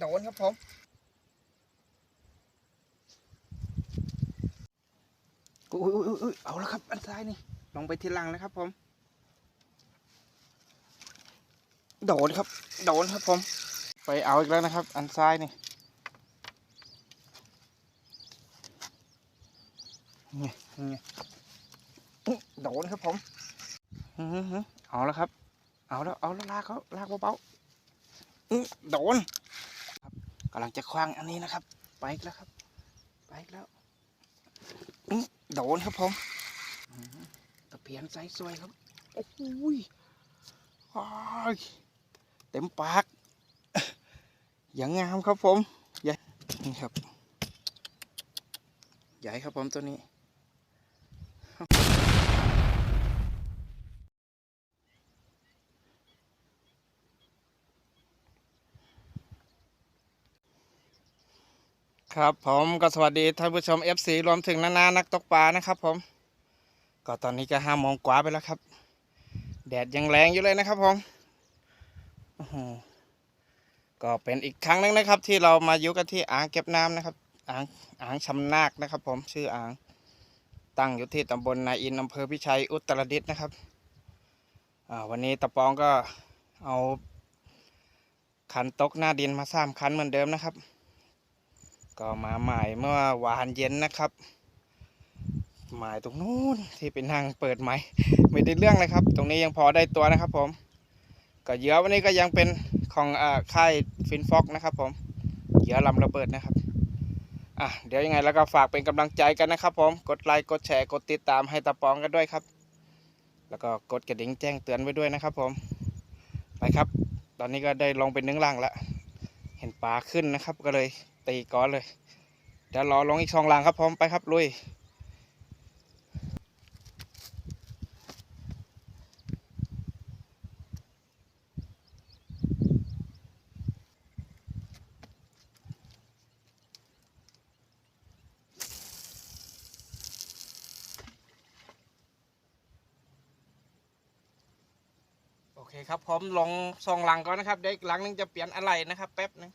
โดนครับผม อุ้ยอุ้ยอุ้ยเอาแล้วครับ อันซ้ายนี่ ลงไปทีหลังนะครับผม โดนครับ โดนครับผม ไปเอาอีกแล้วนะครับ อันซ้ายนี่นี่นี่โดนครับผมอือหือเอาแล้วครับ เอาแล้ว เอาแล้วลากเขาลากเบาๆอื้อโดนำลังจะคว้างอันนี้นะครับ ไปอีกแล้วครับ ไปอีกแล้วอื้อโดนครับผมตะเพียนไซส์สวยครับโอ้โหยอ้ยเต็มปาก อย่างงามครับผม ใหญ่ นี่ครับ ใหญ่ครับผมตัวนี้ ครับผมก็สวัสดีท่านผู้ชม FC รวมถึงนานานักตกปลานะครับผม ก็ตอนนี้ก็ห้าโมงกว่าไปแล้วครับ แดดยังแรงอยู่เลยนะครับผมก็เป็นอีกครั้งหนึงนะครับ ที่เรามาอยู่กันที่อ่างเก็บน้ำนะครับอ่างอ่างชำนาคนะครับ ผมชื่ออ่างตั้งอยู่ที่ตำบลนาอินอำเภอพิชัยอุตรดิตถ์นะครับวันนี้ตะปองก็เอาคันตกหน้าดินมาสามคันเหมือนเดิมนะครับ ก็มาหมายเมื่อวานเย็นนะครับ หมายตรงนู้นที่เป็นทางเปิดไม้ไม่ได้เรื่องเลยครับ ตรงนี้ยังพอได้ตัวนะครับผม ก็เหยื่อวันนี้ก็ยังเป็นของอค่ายฟินฟอกนะครับผมเหยื่อลำระเบิดนะครับอะเดี๋ยวยังไงแล้วก็ฝากเป็นกำลังใจกันนะครับผมกดไลค์กดแชร์กดติดตามให้ตาปองกันด้วยครับ แล้วก็กดกระดิ่งแจ้งเตือนไว้ด้วยนะครับผมไปครับ ตอนนี้ก็ได้ลงเป็นนึ่งล่างแล้ว เห็นปลาขึ้นนะครับ ก็เลยตีก้อนเลยเดี๋ยวรอลงอีกสองลังครับพร้อมไปครับลุย เคครับพร้อมลงสองหลังก่อนนะครับเดี๋ยวอีกหลังนึงจะเปลี่ยนอะไรนะครับแป๊บหนึง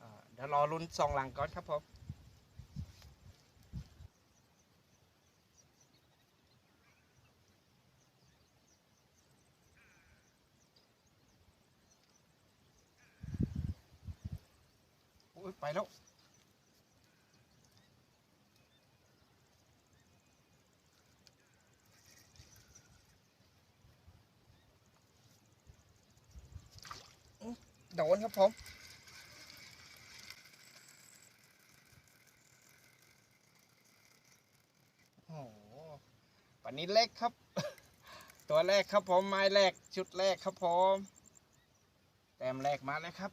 อ่าเดี๋ยวรอลุ้นสองหลังก่อนครับผมไปแล้ว โดนครับผมโอ้วันนี้เล็กครับ ตัวแรกครับผมไม้แรกชุดแรกครับผมแต้มแรกมาเลยครับ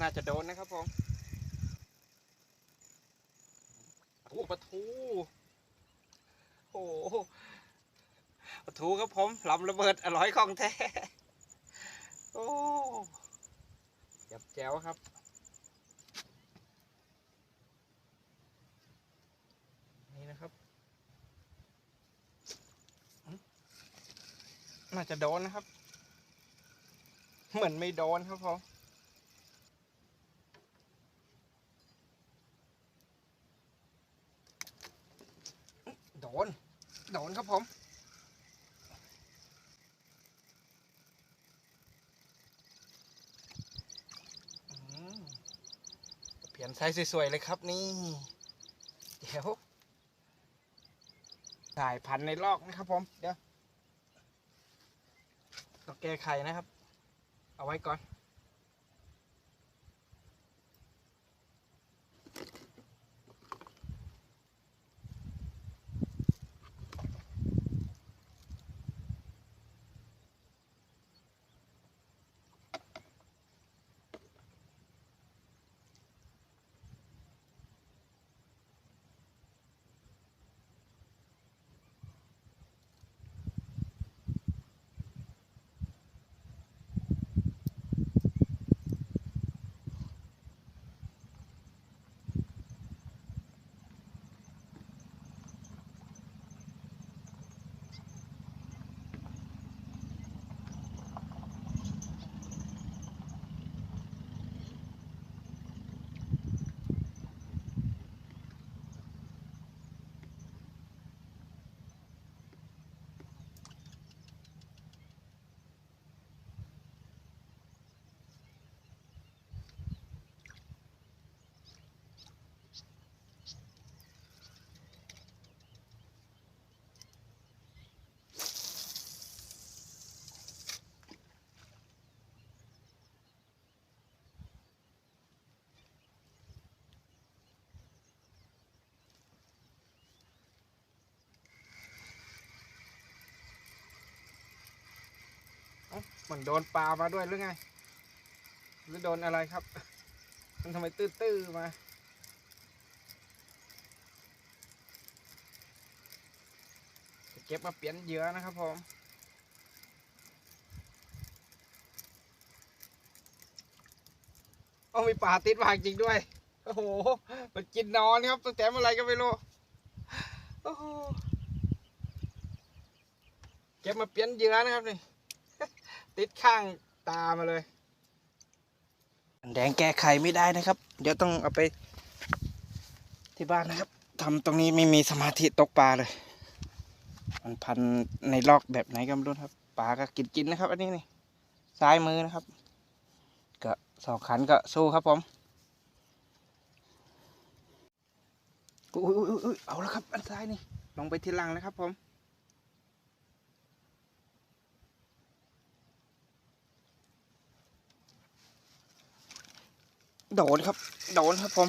น่าจะโดนนะครับผมโอ้ ปลาทูโอ้โหปลาทูครับผมลำระเบิดอร่อยของแท้ โอ้จับแจ๋วครับนี่นะครับน่าจะโดนนะครับ เหมือนไม่โดนครับผม น โดนครับผม เปลี่ยนไซส์สวยๆเลยครับนี่ เดี๋ยวถ่ายพันในลอกนะครับผม เดี๋ยวต้องแก้ไขนะครับ เอาไว้ก่อน เหมือนโดนปลามาด้วยหรือไง หรือโดนอะไรครับ มันทำไมตื้อๆมาเก็บมาเปลี่ยนเหยื่อนะครับผมโอ้มีปลาติดวางจริงด้วย โอ้โห มันกินนอนครับตั้งแต่เมื่อไรก็ไม่รู้โอ้โห เก็บมาเปลี่ยนเหยื่อนะครับนี่ ติดข้างตามาเลยแดงแก้ไขไม่ได้นะครับ เดี๋ยวต้องเอาไป ที่บ้านนะครับทำตรงนี้ไม่มีสมาธิตกปลาเลย มันพันในลอกแบบไหนก็ไม่รู้ครับปลาก็กินกินนะครับ อันนี้นี่ซ้ายมือนะครับ ก็สองขันก็สู้ครับผมอุ้ยอุ้ยอุ้ยเอาแล้วครับ อันซ้ายนี่ลงไปที่หลังนะครับผม โดนครับ โดนครับผม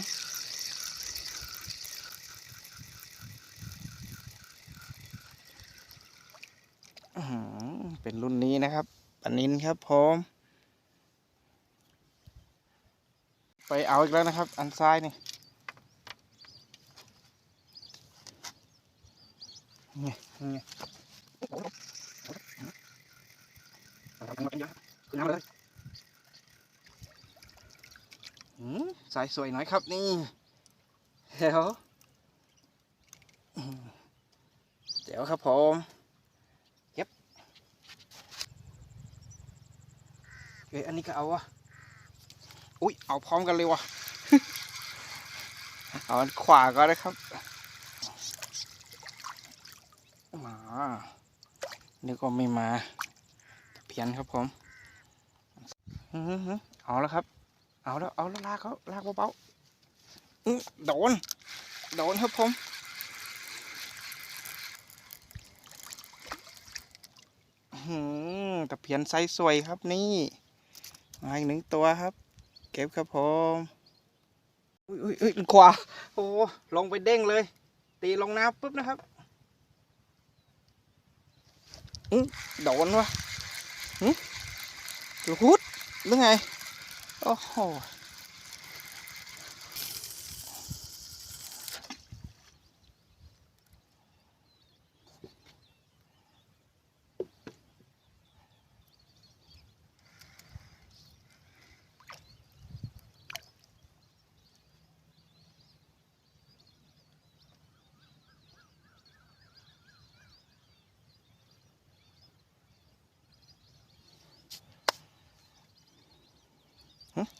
เป็นรุ่นนี้นะครับปนินครับผมไปเอาอีกแล้วนะครับ อันซ้ายนี่นี่นี่อืม สายสวยน่อยครับนี่เดี๋ยวเดี๋ยวครับผมเอ้ยอันนี้ก็เอาวะอุ้ยเอาพร้อมกันเลยวะเอาขวาก็ได้ครับมานึกว่าไม่มาเพียนครับผมอื้อหือเอาแล้วครับ เอาแล้วเอาแล้วลากเขาลากเบาๆโดน โดนครับผมตะเพียนไซส์สวยครับนี่ มาอีกหนึ่งตัวครับ เก็บครับผม อุ้ยอุ้ยอุ้ยขวา โอ้ลงไปเด้งเลย ตีลงน้ำปุ๊บนะครับอือโดนวะหืมรูดหรือไง โอ้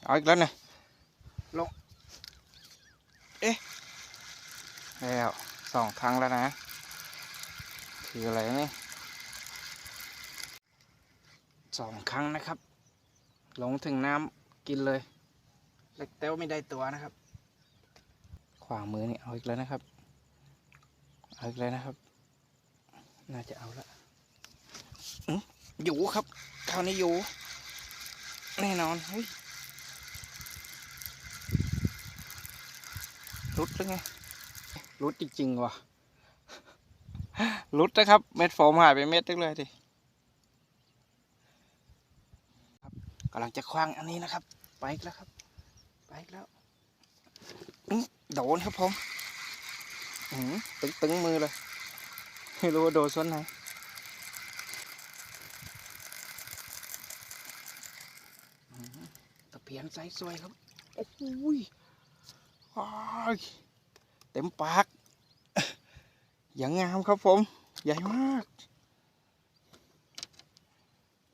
เอาอีกแล้วนะลง เอ๊ะ แล้วสองครั้งแล้วนะ คืออะไรนี่สองครั้งนะครับ ลงถึงน้ำกินเลย เล็กเต้วไม่ได้ตัวนะครับ ขวามือนี่เอาอีกแล้วนะครับ เอาอีกแล้วนะครับ น่าจะเอาละอื้ออยู่ครับ คราวนี้อยู่ แน่นอนเฮ้ย รุดหรือไงรุดจริงๆว่ะรุดนะครับ เม็ดโฟมหายไปเม็ดนึงเลยดิครับกำลังจะคว้างอันนี้นะครับ ไปอีกแล้วครับ ไปอีกแล้วโดนครับผมตึงตึงๆมือเลยไม่รู้ว่าโดนส่วนไหนตะเพียนไซส์สวยครับ โอ้โหย เต็มปาก อย่างงามครับผม ใหญ่มาก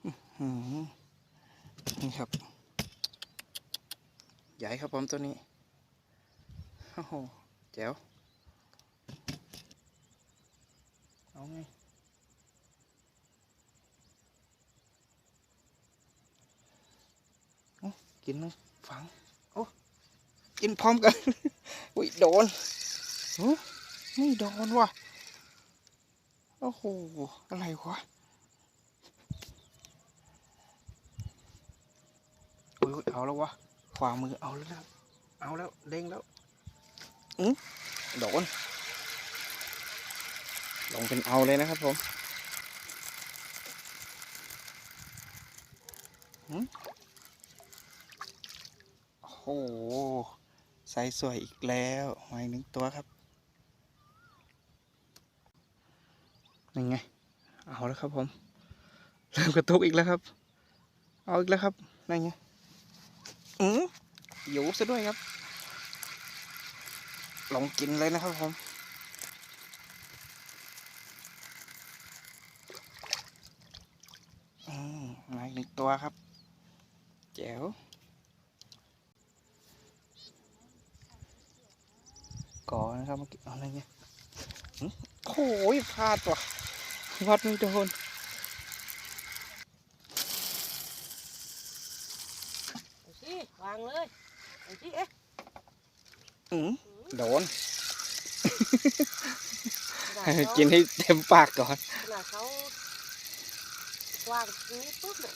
อ๋อนี่ครับ ใหญ่ครับผมตัวนี้ โอ้โห แจ๋ว เอาไงกินมั้งฝัง กินพร้อมกัน อุ้ยโดนหึไม่โดนว่ะ โอ้โห อะไรวะอุ้ยอุ๊ยเอาแล้ววะ ขวามือเอาแล้วนะครับเอาแล้วเด้งแล้วอือโดน ลงเป็นเอาเลยนะครับผมหืมโอ้โห ไซส์สวยอีกแล้วมาอีกหนึ่งตัวครับนี่ไง เอาแล้วครับผม เริ่มกระตุกอีกแล้วครับ เอาอีกแล้วครับนั่นไงอืออยู่ซะด้วยครับ ลองกินเลยนะครับผมอืมมาอีกหนึ่งตัวครับ แจ๋ว ก่อนะครับเมื่อกี้เอาอะไรเงี้ยหึ โอ้ยพลาดว่ะวัดไม่โดนเอาสิวางเลยเอาสิเอ๊ะอืมโดน ขนาดให้เขากินให้เต็มปากก่อน ขนาดเขาวางนี้ปุ๊บเนี่ย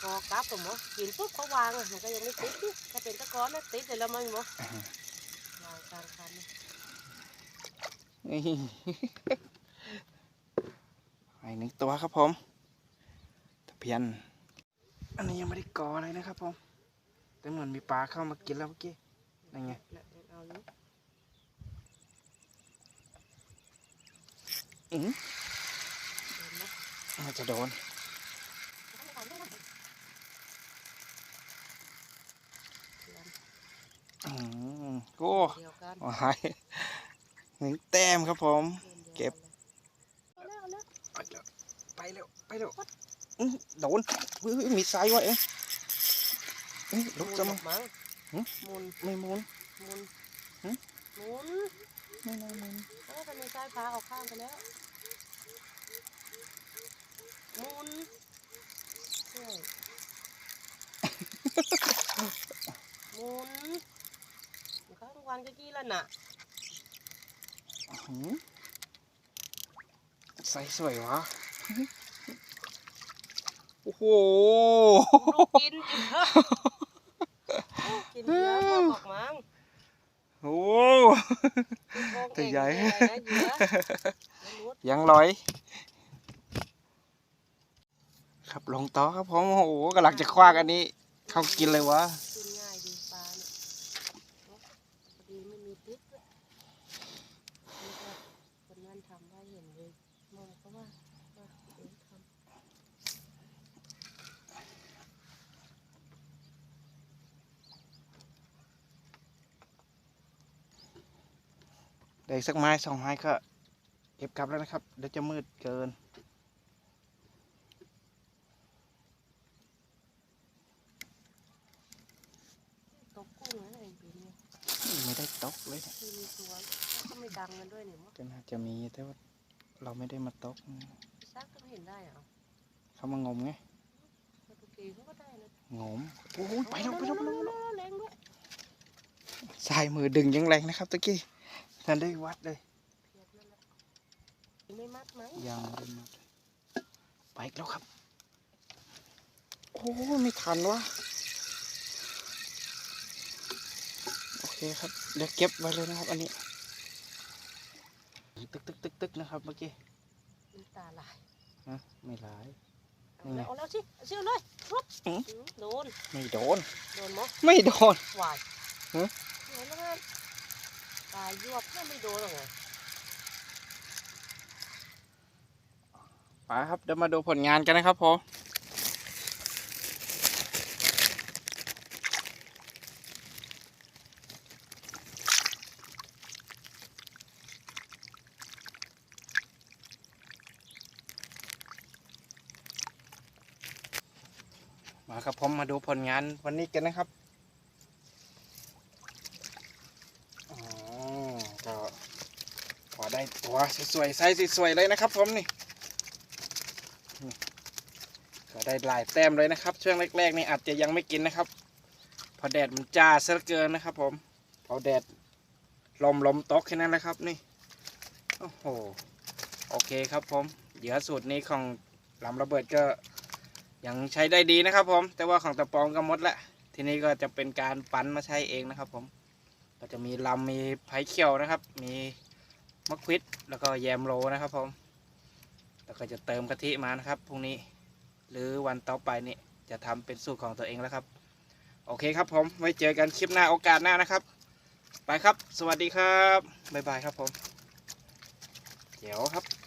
พอกลับผมหมอกินปุ๊บเขาวางอะมันก็ยังไม่ติดนี่ถ้าเป็นตะกอนนะติดเลยแล้วมั้งหมอวางกลางคันนี่ ไอ้หนึ่งตัวครับผมตะเพียน อันนี้ยังไม่ได้ก่ออะไรนะครับผม แต่เหมือนมีปลาเข้ามากินแล้วเมื่อกี้นั่นไงน่ะยังเอาอยู่อืมเห็นไหมมันจะโดนอืมโอ้เดียวกัน หายหนึ่งแต้มครับผม เก็บเอาแล้วเอาแล้วไปเร็วไปเร็วอื้อโดนเฮ้ยมีไซส์วะเอ๊ะเอ๊ะลุกจะหมุมานมั้งหึหมุนไม่หมุนหมุนหึหมุนไม่น่าหมุนเออมันมีสายฟ้าออกข้างไปแล้วหมุนใช่หมุนอยู่ข้างวันก็กี้แล้วน่ะ อื้อหือไซส์สวยวะ โอ้โห ลูกกินกินเถอะกินเยอะพอบอกมั้งโอ้กินโมงตัวเองใหญ่ไม่ได้นะเหยื่อไม่รู้ยังลอย ครับลงต่อครับผมโอ้โหกำลังจะคว้างอันนี้ เข้ากินเลยวะ กินง่ายดีปลาเนี่ยเนอะพอดีไม่มีพิษด้วยนี่ก็คนนั้นทำได้เห็นเลยมองก็ว่าว่าเองทำ ได้อีกสักไม้สองไม้ก็เก็บกลับแล้วนะครับเดี๋ยวจะมืดเกิน ตกกุ้งนั่นเองปีนี้ไม่ได้ตกเลยเนี่ยที่มีตัวแล้วก็ไม่ดังกันด้วยเนี่ยมั้งก็น่าจะมีแต่ว่าเราไม่ได้มาตกซักก็ไม่เห็นได้เหรอเขามางมไงโปรตุเกสเขาก็ได้นะงมโอ้ยไปแล้วไปแล้วไปแล้วไปแล้วแรงด้วยสายมือดึงยังแรงนะครับตะกี้ ท่านได้วัดเลยเพียบนั่นแหละไม่มัดมั้งยังไม่ได้มัดไปอีกแล้วครับ โอ้ยไม่ทันวะโอเคครับ เดี๋ยวเก็บไว้เลยนะครับ อันนี้ ตึกตึกตึกตึกนะครับเมื่อกี้น้ำตาไหลายฮะไม่ร้ายเอานี่ไงแล้วเอาแล้วสิเอาสิเอาเลยปุ๊บอืมอืมโดน ไม่โดน โดนมั้งไม่โดนวายฮะ โดนแล้วกันตายยวบไม่โดนหรอกไงไปครับเดี๋ยวมาดูผลงานกันนะครับผมมาครับผมมาดูผลงานวันนี้กันนะครับอ๋อก็พ อได้ตัวสวยๆไซส์สวยๆเลยนะครับผมนี่ก็ได้หลายแต้มเลยนะครับ ช่วงแรกๆนี่อาจจะยังไม่กินนะครับ พอแดดมันจ้าซะเหลือเกินนะครับ ผมพอแดดลมลมตกแค่นั้นแหละครับนี่โอ้โหโอเคครับผมเหยื่อสูตรนี้ของลำระเบิดก็ยังใช้ได้ดีนะครับ ผม แต่ว่าของตะปองก็หมดละทีนี้ก็จะเป็นการปั้นมาใช้เองนะครับ ผมก็จะมีลำมีไผ่เขียวนะครับ มี มะควิดแล้วก็แยมโรนะครับผมแล้วก็จะเติมกะทิมานะครับพรุ่งนี้ หรือวันต่อไปนี่จะทำเป็นสูตรของตัวเองแล้วครับ โอเคครับผมไว้เจอกันคลิปหน้าโอกาสหน้านะครับ ไปครับ สวัสดีครับบ๊ายบายครับผมเดี๋ยวครับ